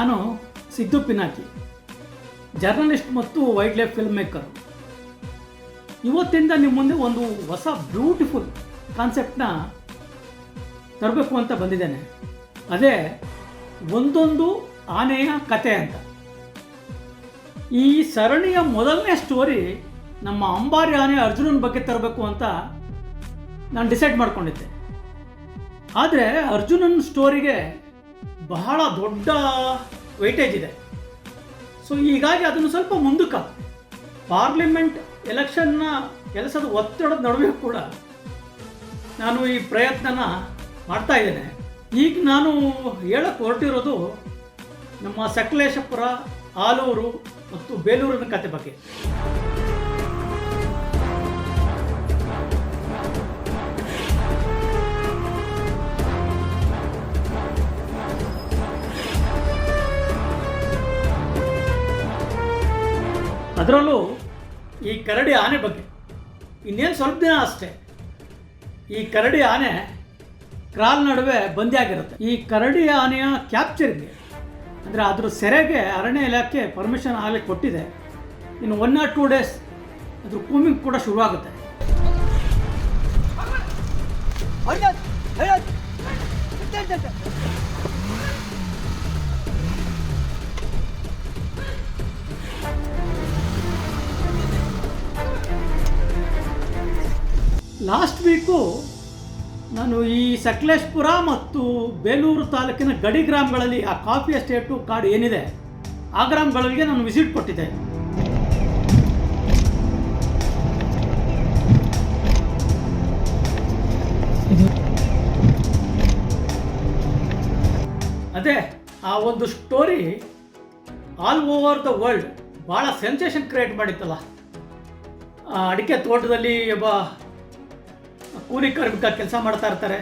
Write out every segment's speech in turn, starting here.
ನಾನು ಸಿದ್ದು ಪಿನಾಕಿ ಜರ್ನಲಿಸ್ಟ್ ಮತ್ತು wild life film maker ಇವತ್ತಿಂದ ನಿಮ್ಮ ಮುಂದೆ ಒಂದು ಹೊಸ ಬ್ಯೂಟಿಫುಲ್ ಕಾನ್ಸೆಪ್ಟ್ನ ತರಬೇಕು ಅಂತ ಬಂದಿದ್ದೇನೆ. ಅದೇ ಒಂದೊಂದು ಆನೆಯ ಕತೆ ಅಂತ. ಈ ಸರಣಿಯ ಮೊದಲನೇ ಸ್ಟೋರಿ ನಮ್ಮ ಅಂಬಾರಿ ಆನೆ ಅರ್ಜುನನ ಬಗ್ಗೆ ತರಬೇಕು ಅಂತ ನಾನು ಡಿಸೈಡ್ ಮಾಡ್ಕೊಂಡಿದ್ದೆ. ಆದರೆ ಅರ್ಜುನನ ಸ್ಟೋರಿಗೆ ಬಹಳ ದೊಡ್ಡ ವೈಟೇಜ್ ಇದೆ. ಸೊ ಹೀಗಾಗಿ ಅದನ್ನು ಸ್ವಲ್ಪ ಮುಂದಕ್ಕೆ ಪಾರ್ಲಿಮೆಂಟ್ ಎಲೆಕ್ಷನ್ನ ಕೆಲಸದ ಒತ್ತಡದ ನಡುವೆ ಕೂಡ ನಾನು ಈ ಪ್ರಯತ್ನನ ಮಾಡ್ತಾ ಇದ್ದೇನೆ. ಈಗ ನಾನು ಹೇಳಕ್ಕೆ ಹೊರಟಿರೋದು ನಮ್ಮ ಸಕಲೇಶಪುರ, ಆಲೂರು ಮತ್ತು ಬೇಲೂರಿನ ಕತೆ ಬಗ್ಗೆ. ಅದರಲ್ಲೂ ಈ ಕರಡಿ ಆನೆ ಬಗ್ಗೆ ಇನ್ನೇನು ಸ್ವಲ್ಪ ದಿನ ಅಷ್ಟೇ ಈ ಕರಡಿ ಆನೆ ಕ್ರಾಲ್ ನಡುವೆ ಬಂದಿ ಆಗಿರುತ್ತೆ ಈ ಕರಡಿ ಆನೆಯ ಕ್ಯಾಪ್ಚರ್ಗೆ ಅಂದರೆ ಅದ್ರ ಸೆರೆಗೆ ಅರಣ್ಯ ಇಲಾಖೆ ಪರ್ಮಿಷನ್ ಆಗಲಿ ಕೊಟ್ಟಿದೆ ಇನ್ನು ಒನ್ ಆರ್ ಟೂ ಡೇಸ್ ಅದ್ರ ಕೂಮಿಂಗ್ ಕೂಡ ಶುರುವಾಗುತ್ತೆ ಲಾಸ್ಟ್ ವೀಕು ನಾನು ಈ ಸಕಲೇಶ್ಪುರ ಮತ್ತು ಬೇಲೂರು ತಾಲೂಕಿನ ಗಡಿ ಗ್ರಾಮಗಳಲ್ಲಿ ಆ ಕಾಫಿ ಎಸ್ಟೇಟು ಕಾಡು ಏನಿದೆ, ಆ ಗ್ರಾಮಗಳಿಗೆ ನಾನು ವಿಸಿಟ್ ಕೊಟ್ಟಿದ್ದೆ. ಅದೇ, ಆ ಒಂದು story all over the world ಭಾಳ ಸೆನ್ಸೇಷನ್ ಕ್ರಿಯೇಟ್ ಮಾಡಿತ್ತಲ್ಲ. ಅಡಿಕೆ ತೋಟದಲ್ಲಿ ಒಬ್ಬ ಕೂಲಿ ಕಾರ್ಮಿಕ ಕೆಲಸ ಮಾಡ್ತಾ ಇರ್ತಾರೆ.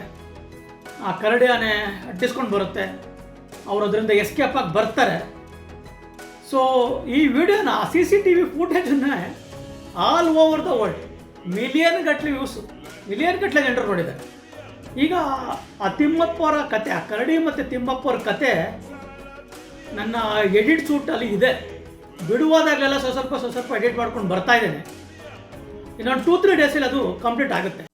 ಆ ಕರಡಿ ಆನೆ ಅಟ್ಟಿಸ್ಕೊಂಡು ಬರುತ್ತೆ. ಅವರು ಅದರಿಂದ ಎಸ್ಕೇಪ್ ಆಗಿ ಬರ್ತಾರೆ. ಸೊ ಈ ವಿಡಿಯೋನ C C T V ಫೂಟೇಜನ್ನು all over the world million ಗಟ್ಟಲೆ ವ್ಯೂಸು ಮಿಲಿಯನ್ ಗಟ್ಟಲೆ ಜನರು ನೋಡಿದ್ದಾರೆ. ಈಗ ಆ ತಿಮ್ಮಪ್ಪವರ ಕತೆ, ಆ ಕರಡಿ ಮತ್ತು ತಿಮ್ಮಪ್ಪರ ಕತೆ ನನ್ನ ಎಡಿಟ್ ಸೂಟಲ್ಲಿ ಇದೆ. ಬಿಡುವಾದಾಗಲೆಲ್ಲ ಸ್ವಲ್ಪ ಸ್ವಲ್ಪ ಸ್ವಲ್ಪ ಎಡಿಟ್ ಮಾಡ್ಕೊಂಡು ಬರ್ತಾ ಇದ್ದೇನೆ. ಇನ್ನೊಂದು ಟೂ ತ್ರೀ ಡೇಸಲ್ಲಿ ಅದು ಕಂಪ್ಲೀಟ್ ಆಗುತ್ತೆ.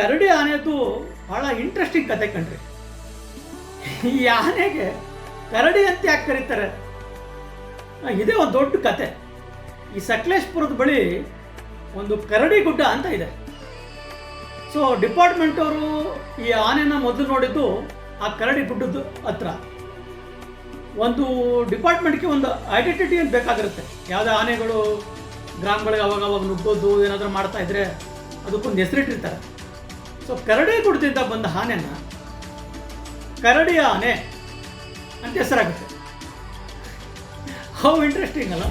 ಕರಡಿ ಆನೆದು ಬಹಳ ಇಂಟ್ರೆಸ್ಟಿಂಗ್ ಕತೆ ಕಣ್ರಿ. ಈ ಆನೆಗೆ ಕರಡಿ ಅಂತ ಯಾಕೆ ಕರೀತಾರೆ? ಇದೇ ಒಂದು ದೊಡ್ಡ ಕತೆ. ಈ ಸಕಲೇಶ್ಪುರದ ಬಳಿ ಒಂದು ಕರಡಿ ಗುಡ್ಡ ಅಂತ ಇದೆ. ಸೊ ಡಿಪಾರ್ಟ್ಮೆಂಟ್ ಅವರು ಈ ಆನೆನ ಮೊದಲು ನೋಡಿದ್ದು ಆ ಕರಡಿ ಗುಡ್ಡದ ಹತ್ರ. ಒಂದು ಡಿಪಾರ್ಟ್ಮೆಂಟ್ಗೆ ಒಂದು ಐಡೆಂಟಿಟಿ ಅಂತ ಬೇಕಾಗಿರುತ್ತೆ. ಯಾವುದೇ ಆನೆಗಳು ಗ್ರಾಮಗಳಿಗೆ ಅವಾಗ ಅವಾಗ ನುಗ್ಗೋದು ಏನಾದರೂ ಮಾಡ್ತಾ ಇದ್ರೆ ಅದಕ್ಕೊಂದು ಹೆಸರಿಟ್ಟಿರ್ತಾರೆ. ಸೊ ಕರಡಿ ಗುಡ್ಡದಿಂದ ಬಂದ ಆನೆನ ಕರಡಿ ಆನೆ ಅಂತ ಹೆಸರಾಗುತ್ತೆ. ಹೌ ಇಂಟ್ರೆಸ್ಟಿಂಗ್ ಅಲ್ಲ?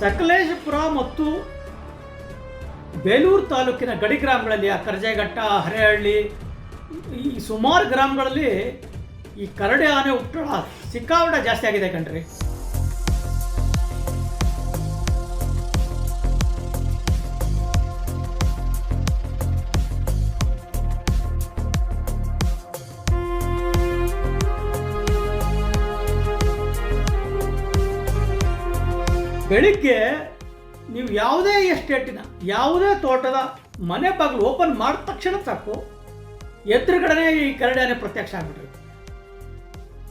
ಸಕಲೇಶಪುರ ಮತ್ತು ಬೇಲೂರು ತಾಲೂಕಿನ ಗಡಿ ಗ್ರಾಮಗಳಲ್ಲಿ, ಆ ಕರ್ಜೆಘಟ್ಟ ಹರೇಹಳ್ಳಿ, ಈ ಸುಮಾರು ಗ್ರಾಮಗಳಲ್ಲಿ ಈ ಕರಡಿ ಆನೆ ಉಟ್ಟಳ ಸಿಕ್ಕಾಪಟ ಜಾಸ್ತಿ ಆಗಿದೆ ಕಣ್ರಿ. ಬೆಳಿಗ್ಗೆ ನೀವು ಯಾವುದೇ ಎಸ್ಟೇಟಿನ, ಯಾವುದೇ ತೋಟದ ಮನೆ ಬಾಗಿಲು ಓಪನ್ ಮಾಡಿದ ತಕ್ಷಣ ಸಾಕು ಎದುರುಗಡೆ ಈ ಕರಡಿ ಆನೆ ಪ್ರತ್ಯಕ್ಷ ಆಗ್ಬಿಟ್ರಿ.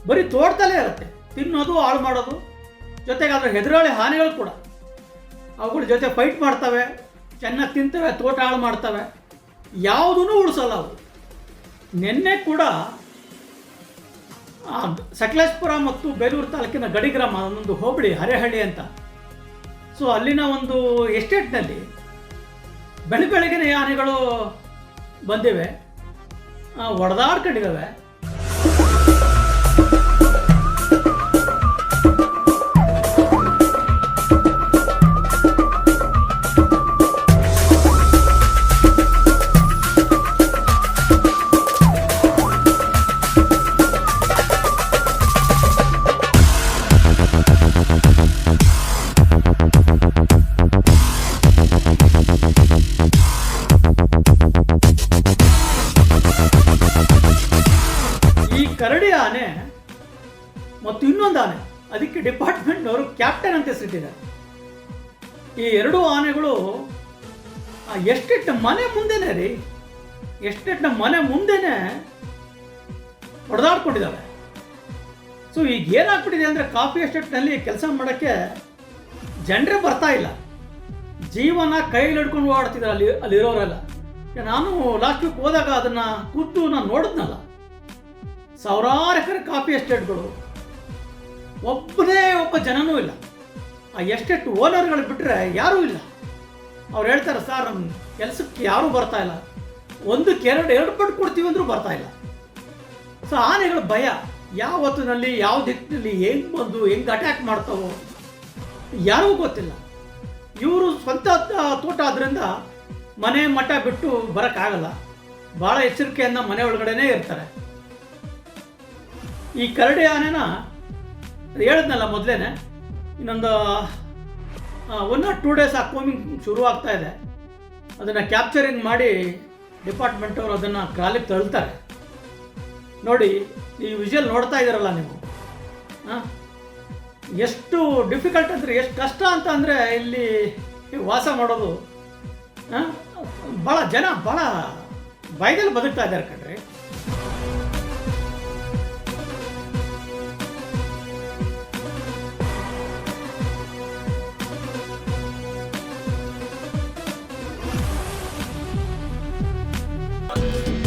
ಬರೀ ತೋಟದಲ್ಲೇ ಇರುತ್ತೆ. ತಿನ್ನೋದು, ಹಾಳು ಮಾಡೋದು ಜೊತೆಗೆ ಅದರ ಹೆದರಾಳಿ ಹಾನಿಗಳು ಕೂಡ. ಅವುಗಳ ಜೊತೆ ಫೈಟ್ ಮಾಡ್ತವೆ, ಚೆನ್ನಾಗಿ ತಿಂತವೆ, ತೋಟ ಹಾಳು ಮಾಡ್ತವೆ. ಯಾವುದೂ ಉಳಿಸಲ್ಲ ಅವು. ನಿನ್ನೆ ಕೂಡ ಸಕಲೇಶ್ಪುರ ಮತ್ತು ಬೇಲೂರು ತಾಲೂಕಿನ ಗಡಿ ಗ್ರಾಮ ಒಂದು ಹೋಬಳಿ ಹರೇಹಳ್ಳಿ ಅಂತ. ಸೊ ಅಲ್ಲಿನ ಒಂದು ಎಸ್ಟೇಟ್ನಲ್ಲಿ ಬೆಳ ಬೆಳಗಿನ ಆನೆಗಳು ಬಂದಿವೆ. ಹೊಡೆದಾಡ್ಕೊಂಡಿದ್ದಾವೆ ಮತ್ತು ಇನ್ನೊಂದು ಆನೆ. ಅದಕ್ಕೆ ಡಿಪಾರ್ಟ್ಮೆಂಟ್ನವರು ಕ್ಯಾಪ್ಟನ್ ಅಂತ ಹೆಸರಿಟ್ಟಿದ್ದಾರೆ. ಈ ಎರಡೂ ಆನೆಗಳು, ಆ ಎಸ್ಟೇಟ್ನ ಮನೆ ಮುಂದೆನೇ ರೀ ಎಸ್ಟೇಟ್ನ ಮನೆ ಮುಂದೆನೇ ಹೊಡೆದಾಡ್ಕೊಂಡಿದ್ದಾವೆ ಸೊ ಈಗ ಏನಾಗ್ಬಿಟ್ಟಿದೆ ಅಂದರೆ ಕಾಫಿ ಎಸ್ಟೇಟ್ನಲ್ಲಿ ಕೆಲಸ ಮಾಡೋಕ್ಕೆ ಜನರೇ ಬರ್ತಾ ಇಲ್ಲ. ಜೀವನ ಕೈಯಲ್ಲಿ ಹಿಡ್ಕೊಂಡು ಓಡಾಡ್ತಿದ್ದಾರೆ ಅಲ್ಲಿ, ಅಲ್ಲಿರೋರೆಲ್ಲ. ನಾನು ಲಾಸ್ಟ್ ವೀಕ್ ಹೋದಾಗ ಅದನ್ನು ಕೂತು ನಾನು ನೋಡಿದ್ನಲ್ಲ. ಸಾವಿರಾರು ಎಕರೆ ಕಾಫಿ ಎಸ್ಟೇಟ್ಗಳು. ಒಬ್ಬನೇ ಒಬ್ಬ ಜನನೂ ಇಲ್ಲ. ಆ ಎಷ್ಟೆಷ್ಟು ಓನರ್ಗಳು ಬಿಟ್ಟರೆ ಯಾರೂ ಇಲ್ಲ. ಅವ್ರು ಹೇಳ್ತಾರೆ, ಸರ್ ನಮ್ಮ ಕೆಲಸಕ್ಕೆ ಯಾರೂ ಬರ್ತಾ ಇಲ್ಲ. ಒಂದಕ್ಕೆ ಎರಡು ಎರಡು ಪಟ್ಟು ಕೊಡ್ತೀವಿ ಅಂದರೂ ಬರ್ತಾ ಇಲ್ಲ. ಸೊ ಆನೆಗಳ ಭಯ ಯಾವ ಹೊತ್ತಿನಲ್ಲಿ, ಯಾವ ದಿಕ್ಕಿನಲ್ಲಿ, ಹೆಂಗೆ ಬಂದು, ಹೆಂಗೆ ಅಟ್ಯಾಕ್ ಮಾಡ್ತಾವೋ ಯಾರಿಗೂ ಗೊತ್ತಿಲ್ಲ. ಇವರು ಸ್ವಂತ ತೋಟ ಆದ್ರಿಂದ ಮನೆ ಮಠ ಬಿಟ್ಟು ಬರೋಕ್ಕಾಗಲ್ಲ. ಭಾಳ ಎಚ್ಚರಿಕೆಯನ್ನು ಮನೆ ಒಳಗಡೆನೇ ಇರ್ತಾರೆ. ಈ ಕರಡಿ ಆನೆನ ಹೇಳಿದ್ನಲ್ಲ ಮೊದಲೇ ಇನ್ನೊಂದು ಒನ್ ಆರ್ ಟೂ ಡೇಸ್ ಆ ಕೋಮಿಂಗ್ ಶುರು ಆಗ್ತಾ ಇದೆ. ಅದನ್ನು ಕ್ಯಾಪ್ಚರಿಂಗ್ ಮಾಡಿ ಡಿಪಾರ್ಟ್ಮೆಂಟ್ ಅವರು ಅದನ್ನು ಕಾಲಿಗೆ ತಳ್ತಾರೆ. ನೋಡಿ, ಈ ವಿಜುವಲ್ ನೋಡ್ತಾ ಇದ್ದೀರಲ್ಲ ನೀವು. ಹಾಂ ಎಷ್ಟು ಡಿಫಿಕಲ್ಟ್ ಅಂದರೆ, ಎಷ್ಟು ಕಷ್ಟ ಅಂತ ಅಂದರೆ ಇಲ್ಲಿ ವಾಸ ಮಾಡೋದು ಹಾಂ ಭಾಳ ಜನ ಭಾಳ ಭಯದಲ್ಲಿ ಬದುಕ್ತಾ ಇದ್ದಾರೆ ಕಣ್ರಿ. up.